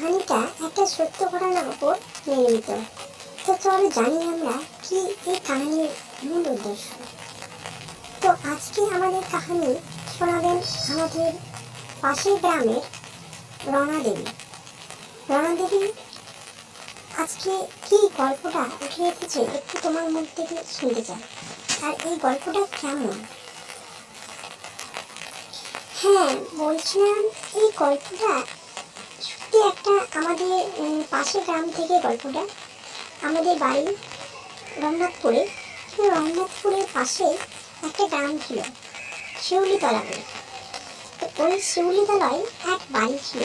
কাহিনীটা একটা সত্য ঘটনার উপর নির্মিত তো চলো জানি আমরা কি এই কাহিনীর মূল উদ্দেশ্য। তো আজকে আমাদের কাহিনী শোনাবেন আমাদের পাশের গ্রামের রণা দেবী। রণা দেবী, আজকে কি গল্পটা উঠে এসেছে একটু তোমার মুখ থেকে শুনতে চাই। আর এই গল্পটা কেমন? হ্যাঁ বলছিলাম এই গল্পটা সত্যি একটা আমাদের পাশের গ্রাম থেকে গল্পটা। আমাদের বাড়ি রঘুনাথপুরে। সেই রঘুনাথপুরের পাশে একটা গ্রাম ছিল, শিউলিতলা বলে। তো ওই শিউলিতলায় এক বাড়ি ছিল।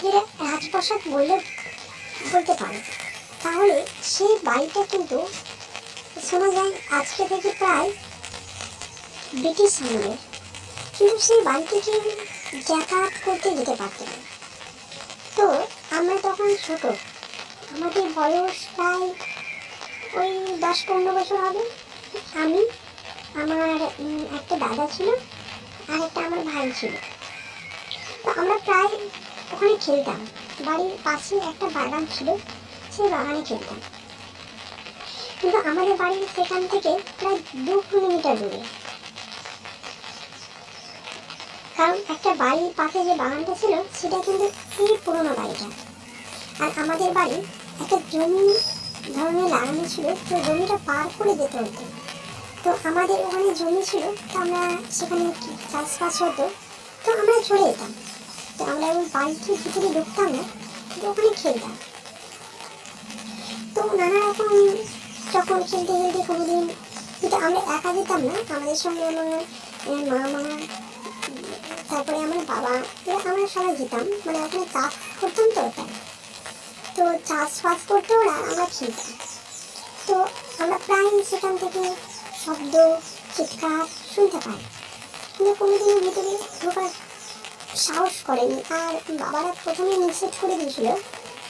যেটা রাজপ্রাসাদ বললে বলতে পারে। তাহলে সেই বাড়িটা কিন্তু শোনা যায় আজকে থেকে প্রায় ব্রিটিশ আমলের কিন্তু সেই বাড়িতে কেউ যাতায়াত করতে যেতে পারতো না। তো আমরা তখন ছোট। আমাদের বয়স প্রায় ওই দশ পনেরো বছর হবে। আমি, আমার একটা দাদা ছিল আর একটা আমার ভাই ছিল। তো আমরা প্রায় ওখানে খেলতাম। বাড়ির পাশে একটা বাগান ছিল, সেই বাগানে খেলতাম। কিন্তু আমাদের বাড়ির সেখান থেকে প্রায় দু কিলোমিটার দূরে। কারণ একটা বাড়ির পাশে যে বাগানটা ছিল, সেটা কিন্তু খুবই পুরোনো বাড়িটা। আর আমাদের বাড়ি একটা জমি ধরনের লাগানো ছিল, তো জমিটা পার করে যেতে হতো। তো আমাদের ওখানে জমি ছিল, তো আমরা সেখানে চাষবাস হতো, তো আমরা চলে যেতাম। তো আমরা ওই বাড়িতে ভিতরে ঢুকতাম না, কিন্তু ওখানে খেলতাম। তো নানা রকম যখন খেলতে খেলতে কোনোদিন, কিন্তু আমরা একা যেতাম না, আমাদের সঙ্গে আমার মা তারপরে আমার বাবা এরা আমরা সবাই যেতাম মানে ওখানে চাষ করতাম তো তাই তো চাষবাস করতো ওরা, আমরা খেলতাম তো আমরা প্রায় সেখান থেকে শব্দ, চিৎকার শুনতে পাই। কিন্তু কোনোদিনও ভিতরে ঢোকার সাহস করেনি। আর বাবারা প্রথমে নিষেধ করে দিয়েছিল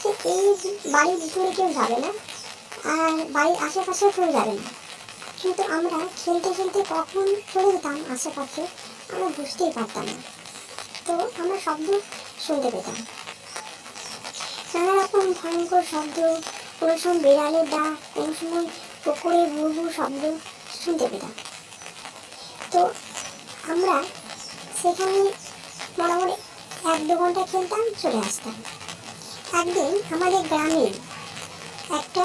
যে এই বাড়ির ভিতরে কেউ যাবে না, আর বাড়ির আশেপাশে কেউ যাবে না। কিন্তু আমরা খেলতে খেলতে কখন চলে যেতাম আশেপাশে আমরা বুঝতেই পারতাম না। তো আমরা শব্দ শুনতে পেতাম। নানা রকম ভয়ঙ্কর শব্দ কোনো সময় বেড়ালের ডাক কোনো সময় পুকুরের বুবু শব্দ শুনতে পেতাম। তো আমরা সেখানে মোটামুটি এক দু ঘণ্টা খেলতাম, চলে আসতাম। একদিন আমাদের গ্রামে একটা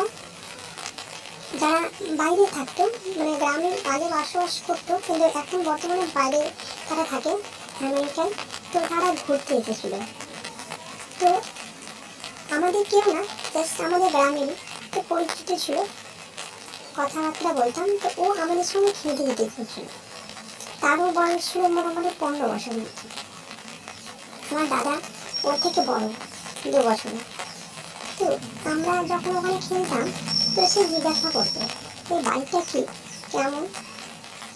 যারা বাইরে থাকতো মানে গ্রামের আগে বসবাস করতো, কিন্তু এখন বর্তমানে বাইরে তারা থাকে আমেরিকায়, তো তারা ঘুরতে এসেছিল। তো আমাদের কেউ না জাস্ট আমাদের গ্রামেরই তো পরিচিত ছিল, কথাবার্তা বলতাম, তো ও আমাদের সঙ্গে খেলতে যেতে এসেছিল। তারও বয়স ছিল মোটামুটি পনেরো বছর মতো। আমার দাদা ওর থেকে বড়, দু বছর তো আমরা যখন ওখানে খেলতাম তো সে জিজ্ঞাসা করতো এই বাড়িটা কি? কেমন?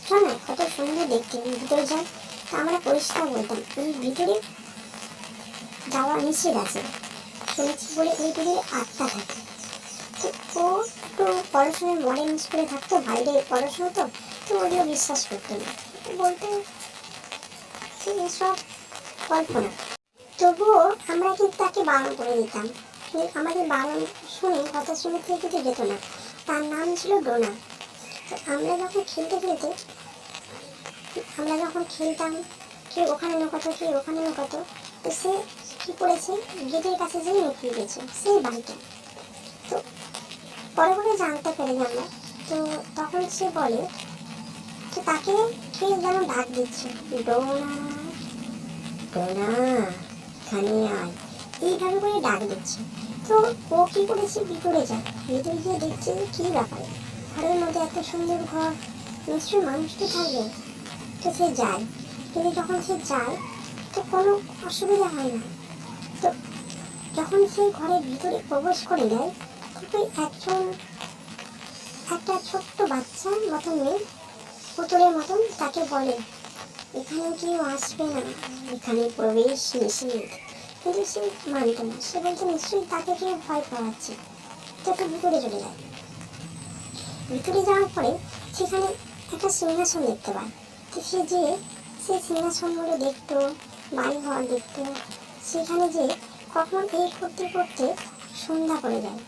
শোনা, কত সুন্দর দেখতে, ভিতরে যাই তো আমরা পরিষ্কার বলতাম, এই ভিতরে যাওয়া নিষেধ আছে। শুনেছি বলে এই ভিতরে আত্মা থাকে। তো ও একটু পড়াশোনার মডার্ন স্কুলে থাকতো, বাইরে পড়াশোনা তো তো ওগুলো বিশ্বাস করতো না। বলতো এসব কল্পনা। তবুও আমরা কিন্তু তাকে বারণ করে দিতাম কিন্তু আমাদের বারণ শুনে কথা শুনে থেকে কিন্তু যেত না। তার নাম ছিল ডোনা। তো আমরা যখন খেলতে খেলতে, আমরা যখন খেলতাম, কেউ ওখানে লুকাতো কেউ ওখানে লুকাতো তো সে কী করেছে? গেটের কাছে যেয়ে লুকিয়ে গেছে সেই বাড়িটা। তো পরে পরে জানতে পেরে আমরা তো তখন সে বলে যে তাকে কে যেন ডাক দিচ্ছে, ডোনা ডোনা এখানে আয়। এইভাবে করে ডাক দিচ্ছে। তো ও কি করেছে? ভিতরে যায়? ভিতরে গিয়ে দেখছে কী ব্যাপার। ঘরের মধ্যে এত সুন্দর ঘর। নিশ্চয়ই মানুষ তো থাকবে তো সে যায়। কিন্তু যখন সে যায়, তো কোনো অসুবিধা হয় না। তো যখন সেই ঘরের ভিতরে প্রবেশ করে দেয় তখন একজন, একটা ছোট্ট বাচ্চার মতন মেয়ে, পুতুলের মতন তাকে বলে, এখানে কেউ আসবে না। এখানে প্রবেশ নিষেধ। কিন্তু সে মানত না সে বলতো নিশ্চয়ই তাকে কেউ ভয় পাওয়াচ্ছে তো একটু ভিতরে চলে যায় ভিতরে যাওয়ার পরে সেখানে একটা সিংহাসন দেখতে পায়। তো সে যে, সেই সিংহাসনগুলো দেখতো বাড়ি ঘর দেখতো, সেখানে যে কখন এই করতে করতে সন্ধ্যা পড়ে যায়।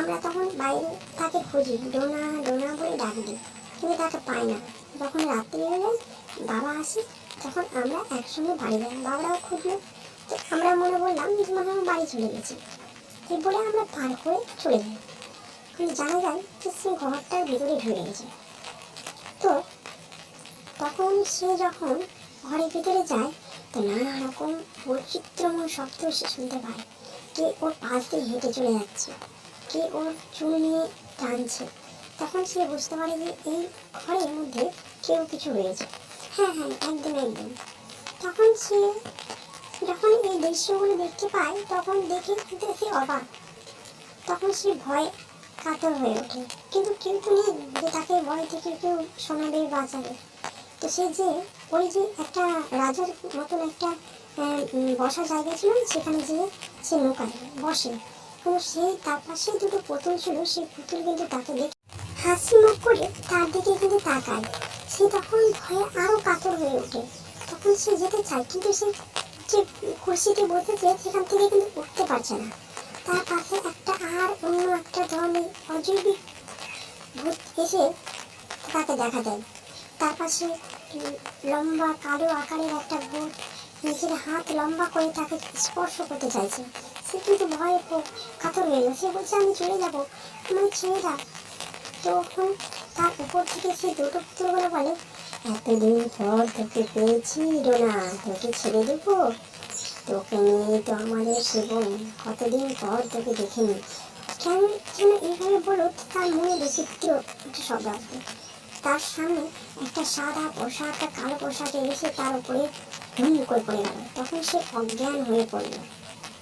আমরা তখন বাইরে তাকে খুঁজি, ডোনা ডোনা বলে ডাক দিই, কিন্তু তাকে পাই না। যখন রাত্রি হয়ে যায়, বাবা আসে, তখন আমরা একসঙ্গে বাড়ি যাই। বাবারাও খুঁজলো আমরা মনে করলাম যে মনে হয় বাড়ি চলে গেছি। এই বলে আমরা পার করে চলে যাই। কিন্তু জানা যায় যে সে ঘরটার ভিতরে ঢুকে গেছে। তো তখন সে যখন ঘরের ভিতরে যায়, তো নানা রকম বৈচিত্র্যময় শব্দ সে শুনতে পায়। কে ওর পাশ দিয়ে হেঁটে চলে যাচ্ছে, কে ওর চুল নিয়ে টানছে। তখন সে বুঝতে পারে যে এই ঘরের মধ্যে কেউ কিছু রয়েছে। হ্যাঁ হ্যাঁ একদম একদম। তখন সে যখন এই দৃশ্যগুলো দেখতে পাই, তখন দেখে কিন্তু সে অবাক। তখন সে ভয়ে কাতর হয়ে ওঠে। কিন্তু কেউ তো নেই যে তাকে ভয় থেকে কেউ শোনাবে বাঁচাবে। তো সে যে ওই যে একটা রাজার মতন একটা বসার জায়গা ছিল সেখানে যেয়ে সে নৌকায় বসে। কিন্তু সেই তার পাশে দুটো পুতুল ছিল, সেই পুতুল কিন্তু তাকে দেখে হাসি মুখ করে তার দিকে কিন্তু তাকায়। সে তখন ভয়ে আরও কাতর হয়ে ওঠে। তখন সে যেতে চায়, কিন্তু সে যে কুর্সিতে বসেছে সেখান থেকে কিন্তু উঠতে পারছে না। তার পাশে একটা আর অন্য একটা ধরনের অজৈবিক ভূত এসে তাকে দেখা দেয়। তার পাশে লম্বা কালো আকারের একটা ভূত নিজের হাত লম্বা করে তাকে স্পর্শ করতে চাইছে। সে কিন্তু ভয়ে কাতর হয়ে গেল। সে বলছে, আমি চলে যাব। আমায় ছেড়ে দাও। তখন তার উপর থেকে সে দুটো পুতুলগুলো বলে এতদিন পর তোকে পেয়েছি ডোনা তোকে ছেড়ে দেবো? তোকে নিয়ে তো আমাদের সেবন কতদিন পর তোকে দেখিনি। কেন যেন এইভাবে বলো তার মনে বিচিত্র একটা শব্দ আসবে। তার সামনে একটা সাদা পোশাক, একটা কালো পোশাকে এসে তার উপরে হুম করে পড়ে গেল। তখন সে অজ্ঞান হয়ে পড়ল।